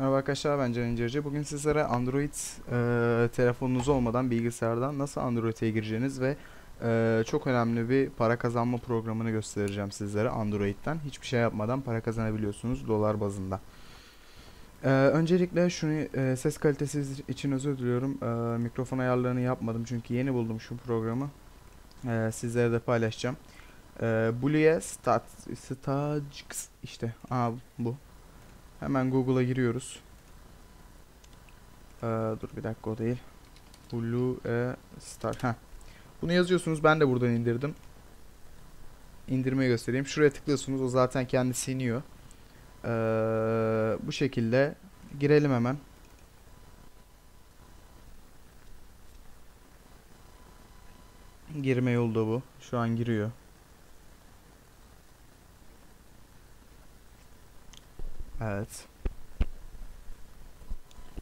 Merhaba arkadaşlar ben Can İncirci. Bugün sizlere Android e, telefonunuz olmadan bilgisayardan nasıl Android'e gireceğiniz ve e, çok önemli bir para kazanma programını göstereceğim sizlere Android'den. Hiçbir şey yapmadan para kazanabiliyorsunuz dolar bazında. E, öncelikle şunu e, ses kalitesi için özür diliyorum. E, mikrofon ayarlarını yapmadım çünkü yeni buldum şu programı. E, sizlere de paylaşacağım. E, Blue'ye Stat Stagix işte aa, bu. Hemen Google'a giriyoruz. Ee, dur bir dakika o değil. Blue e Star. Heh. Bunu yazıyorsunuz. Ben de buradan indirdim. İndirmeyi göstereyim. Şuraya tıklıyorsunuz. O zaten kendisi iniyor. Ee, bu şekilde girelim hemen. Girme yolu da bu. Şu an giriyor. Evet.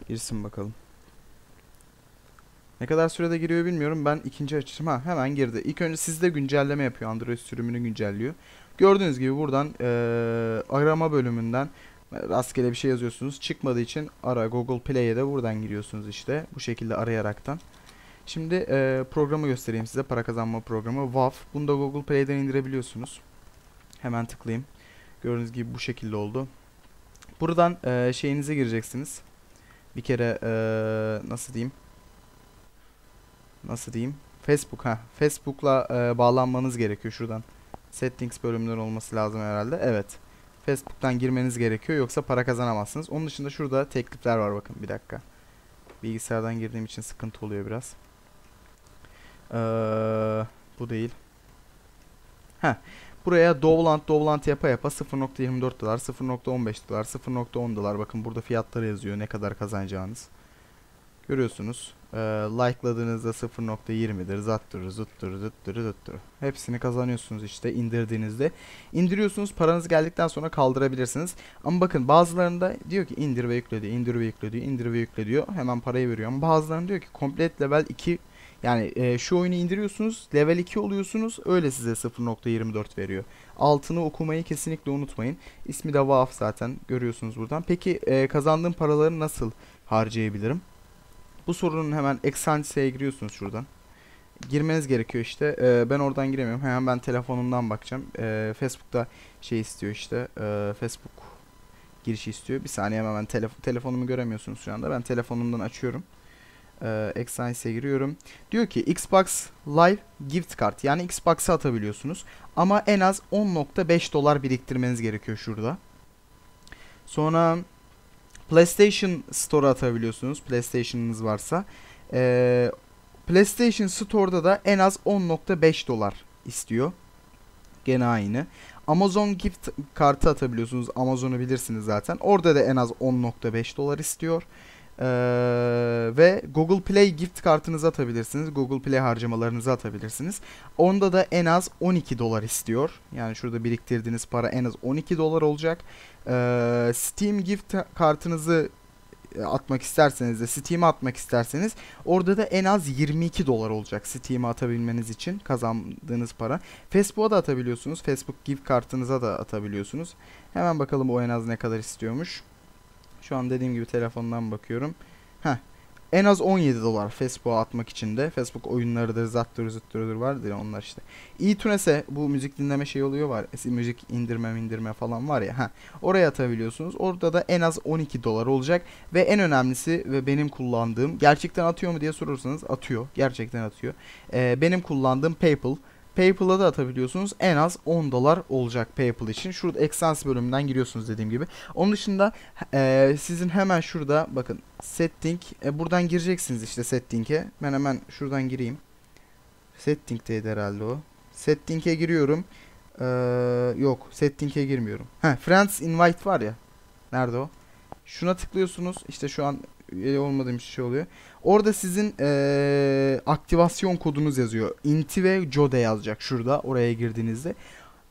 Girsin bakalım. Ne kadar sürede giriyor bilmiyorum. Ben ikinci açışım. Ha hemen girdi. İlk önce sizde güncelleme yapıyor. Android sürümünü güncelliyor. Gördüğünüz gibi buradan ee, arama bölümünden rastgele bir şey yazıyorsunuz. Çıkmadığı için ara Google Play'e de buradan giriyorsunuz işte. Bu şekilde arayaraktan. Şimdi e, programı göstereyim size. Para kazanma programı. WAV. Bunu da Google Play'den indirebiliyorsunuz. Hemen tıklayayım. Gördüğünüz gibi bu şekilde oldu. Buradan e, şeyinize gireceksiniz. Bir kere e, nasıl diyeyim? Nasıl diyeyim? Facebook ha. Facebook'la e, bağlanmanız gerekiyor şuradan. Settings bölümleri olması lazım herhalde. Evet. Facebook'tan girmeniz gerekiyor yoksa para kazanamazsınız. Onun dışında şurada teklifler var bakın bir dakika. Bilgisayardan girdiğim için sıkıntı oluyor biraz. Ee, bu değil. Heh. Buraya Dovland Dovland yapa yapa 0.24 dolar, 0.15 dolar, 0.10 dolar. Bakın burada fiyatları yazıyor ne kadar kazanacağınız. Görüyorsunuz. Ee, like'ladığınızda 0.20'dir. Zattır, zıttır, zıttır, zıttır. Hepsini kazanıyorsunuz işte indirdiğinizde. İndiriyorsunuz paranız geldikten sonra kaldırabilirsiniz. Ama bakın bazılarında diyor ki indir ve yükle diyor, indir ve yükle diyor, indir ve yükle diyor. Hemen parayı veriyor. Ama bazılarında diyor ki komplet level 2 yani e, şu oyunu indiriyorsunuz, level 2 oluyorsunuz, öyle size 0.24 veriyor. Altını okumayı kesinlikle unutmayın. İsmi de VAF zaten görüyorsunuz buradan. Peki e, kazandığım paraları nasıl harcayabilirim? Bu sorunun hemen Exanse'ye giriyorsunuz şuradan. Girmeniz gerekiyor işte. E, ben oradan giremiyorum. Hemen ben telefonumdan bakacağım. E, Facebook'ta şey istiyor işte. E, Facebook girişi istiyor. Bir saniye hemen telef telefonumu göremiyorsunuz şu anda. Ben telefonumdan açıyorum e, Excise'e giriyorum. Diyor ki Xbox Live Gift Card yani Xbox'a atabiliyorsunuz. Ama en az 10.5 dolar biriktirmeniz gerekiyor şurada. Sonra PlayStation Store'a atabiliyorsunuz. PlayStation'ınız varsa. E, PlayStation Store'da da en az 10.5 dolar istiyor. Gene aynı. Amazon gift kartı atabiliyorsunuz. Amazon'u bilirsiniz zaten. Orada da en az 10.5 dolar istiyor. Ee, ve Google Play gift kartınızı atabilirsiniz. Google Play harcamalarınızı atabilirsiniz. Onda da en az 12 dolar istiyor. Yani şurada biriktirdiğiniz para en az 12 dolar olacak. Ee, Steam gift kartınızı e, atmak isterseniz de Steam'e atmak isterseniz orada da en az 22 dolar olacak Steam'e atabilmeniz için kazandığınız para. Facebook'a da atabiliyorsunuz. Facebook gift kartınıza da atabiliyorsunuz. Hemen bakalım o en az ne kadar istiyormuş. Şu an dediğim gibi telefondan bakıyorum. Heh. En az 17 dolar Facebook'a atmak için de. Facebook oyunlarıdır, zattır, zıttırdır vardır onlar işte. iTunes'e bu müzik dinleme şey oluyor var. Müzik indirme indirme falan var ya. Heh. Oraya atabiliyorsunuz. Orada da en az 12 dolar olacak. Ve en önemlisi ve benim kullandığım gerçekten atıyor mu diye sorursanız atıyor. Gerçekten atıyor. Ee, benim kullandığım PayPal. PayPal'a da atabiliyorsunuz. En az 10 dolar olacak PayPal için. Şurada Expense bölümünden giriyorsunuz dediğim gibi. Onun dışında e, sizin hemen şurada bakın setting e, buradan gireceksiniz işte setting'e. Ben hemen şuradan gireyim. Setting'teydi herhalde o. Setting'e giriyorum. Ee, yok setting'e girmiyorum. Heh, Friends Invite var ya. Nerede o? Şuna tıklıyorsunuz. İşte şu an üye olmadığım şey oluyor. Orada sizin ee, aktivasyon kodunuz yazıyor. Inti ve Jode yazacak şurada oraya girdiğinizde.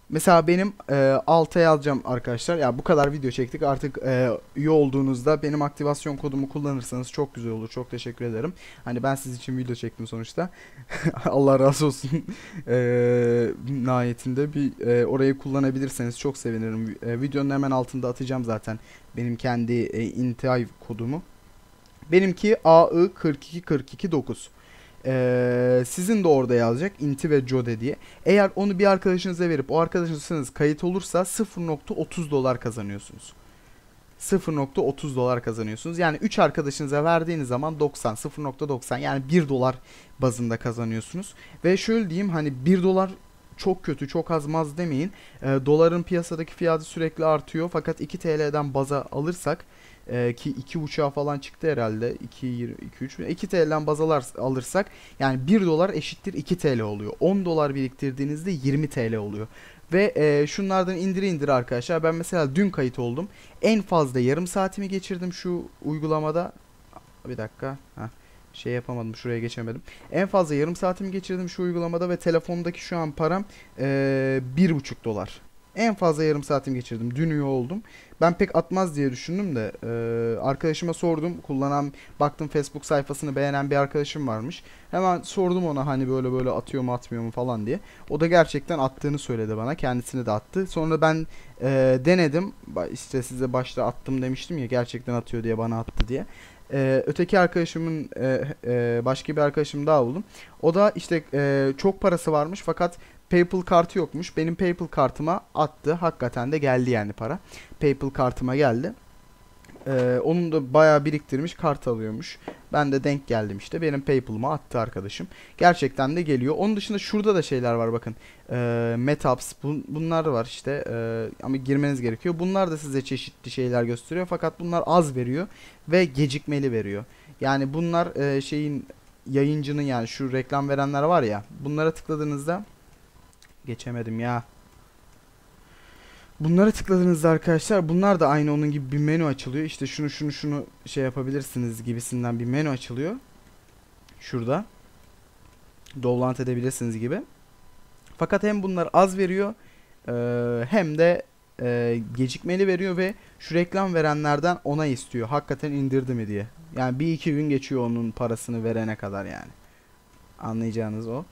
Mesela benim e, alta yazacağım arkadaşlar. Ya bu kadar video çektik. Artık e, üye olduğunuzda benim aktivasyon kodumu kullanırsanız çok güzel olur. Çok teşekkür ederim. Hani ben siz için video çektim sonuçta. Allah razı olsun. e, nihayetinde bir e, orayı kullanabilirseniz çok sevinirim. E, videonun hemen altında atacağım zaten benim kendi e, intihai kodumu. Benimki AI 42429. Ee, sizin de orada yazacak Inti ve Jode diye. Eğer onu bir arkadaşınıza verip o arkadaşınız kayıt olursa 0.30 dolar kazanıyorsunuz. 0.30 dolar kazanıyorsunuz. Yani 3 arkadaşınıza verdiğiniz zaman 90, 0.90 yani 1 dolar bazında kazanıyorsunuz. Ve şöyle diyeyim hani 1 dolar çok kötü, çok az maz demeyin. Ee, doların piyasadaki fiyatı sürekli artıyor. Fakat 2 TL'den baza alırsak e, ki 2 uçağı falan çıktı herhalde. 2 2 3 2 TL'den baz alırsak yani 1 dolar eşittir 2 TL oluyor. 10 dolar biriktirdiğinizde 20 TL oluyor. Ve e, şunlardan indir indir arkadaşlar. Ben mesela dün kayıt oldum. En fazla yarım saatimi geçirdim şu uygulamada. Bir dakika. Heh şey yapamadım şuraya geçemedim. En fazla yarım saatimi geçirdim şu uygulamada ve telefondaki şu an param ee, bir buçuk dolar. En fazla yarım saatimi geçirdim. Dün üye oldum. Ben pek atmaz diye düşündüm de e, arkadaşıma sordum. Kullanan baktım Facebook sayfasını beğenen bir arkadaşım varmış. Hemen sordum ona hani böyle böyle atıyor mu atmıyor mu falan diye. O da gerçekten attığını söyledi bana. Kendisini de attı. Sonra ben e, denedim. İşte size başta attım demiştim ya gerçekten atıyor diye bana attı diye. Ee, öteki arkadaşımın e, e, başka bir arkadaşım daha buldum. O da işte e, çok parası varmış fakat PayPal kartı yokmuş. Benim PayPal kartıma attı. Hakikaten de geldi yani para. PayPal kartıma geldi. Ee, onun da bayağı biriktirmiş kart alıyormuş. Ben de denk geldim işte. Benim PayPal'ıma attı arkadaşım. Gerçekten de geliyor. Onun dışında şurada da şeyler var bakın. Ee, Metaps bun, bunlar var işte. Ee, ama girmeniz gerekiyor. Bunlar da size çeşitli şeyler gösteriyor. Fakat bunlar az veriyor. Ve gecikmeli veriyor. Yani bunlar e, şeyin yayıncının yani şu reklam verenler var ya. Bunlara tıkladığınızda geçemedim ya. Bunlara tıkladığınızda arkadaşlar bunlar da aynı onun gibi bir menü açılıyor. İşte şunu şunu şunu şey yapabilirsiniz gibisinden bir menü açılıyor. Şurada. Download edebilirsiniz gibi. Fakat hem bunlar az veriyor hem de gecikmeli veriyor ve şu reklam verenlerden ona istiyor. Hakikaten indirdi mi diye. Yani bir iki gün geçiyor onun parasını verene kadar yani. Anlayacağınız o.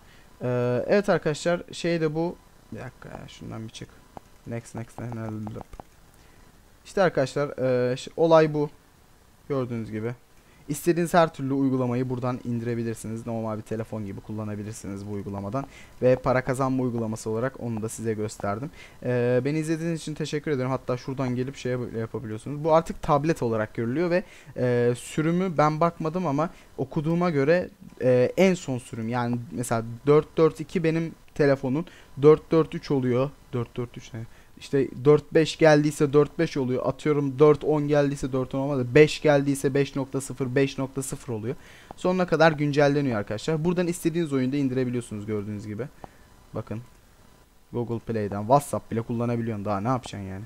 evet arkadaşlar şey de bu. Bir dakika ya şundan bir çık. Next next next. İşte arkadaşlar e, olay bu. Gördüğünüz gibi. İstediğiniz her türlü uygulamayı buradan indirebilirsiniz. Normal bir telefon gibi kullanabilirsiniz bu uygulamadan. Ve para kazanma uygulaması olarak onu da size gösterdim. Ee, beni izlediğiniz için teşekkür ederim. Hatta şuradan gelip şey yapabiliyorsunuz. Bu artık tablet olarak görülüyor ve e, sürümü ben bakmadım ama okuduğuma göre e, en son sürüm. Yani mesela 442 benim telefonun 443 oluyor. 443 ne? İşte 4-5 geldiyse 4-5 oluyor. Atıyorum 4-10 geldiyse 4-10 olmadı. 5 geldiyse 5.0 5.0 oluyor. Sonuna kadar güncelleniyor arkadaşlar. Buradan istediğiniz oyunda indirebiliyorsunuz gördüğünüz gibi. Bakın. Google Play'den WhatsApp bile kullanabiliyorsun. Daha ne yapacaksın yani?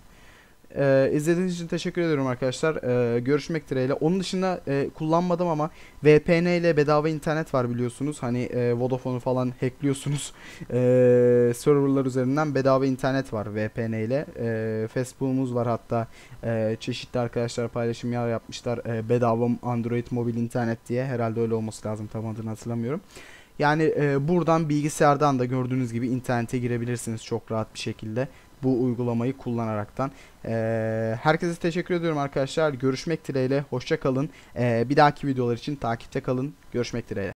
Ee, izlediğiniz için teşekkür ediyorum arkadaşlar. Ee, görüşmek dileğiyle. Onun dışında e, kullanmadım ama VPN ile bedava internet var biliyorsunuz. Hani e, Vodafone'u falan hackliyorsunuz. E, serverlar üzerinden bedava internet var VPN ile. E, Facebook'umuz var hatta. E, çeşitli arkadaşlar paylaşım yer yapmışlar. E, bedava Android mobil internet diye. Herhalde öyle olması lazım. Tam adını hatırlamıyorum. Yani e, buradan bilgisayardan da gördüğünüz gibi internete girebilirsiniz çok rahat bir şekilde bu uygulamayı kullanaraktan. Ee, herkese teşekkür ediyorum arkadaşlar. Görüşmek dileğiyle. Hoşça kalın. Ee, bir dahaki videolar için takipte kalın. Görüşmek dileğiyle.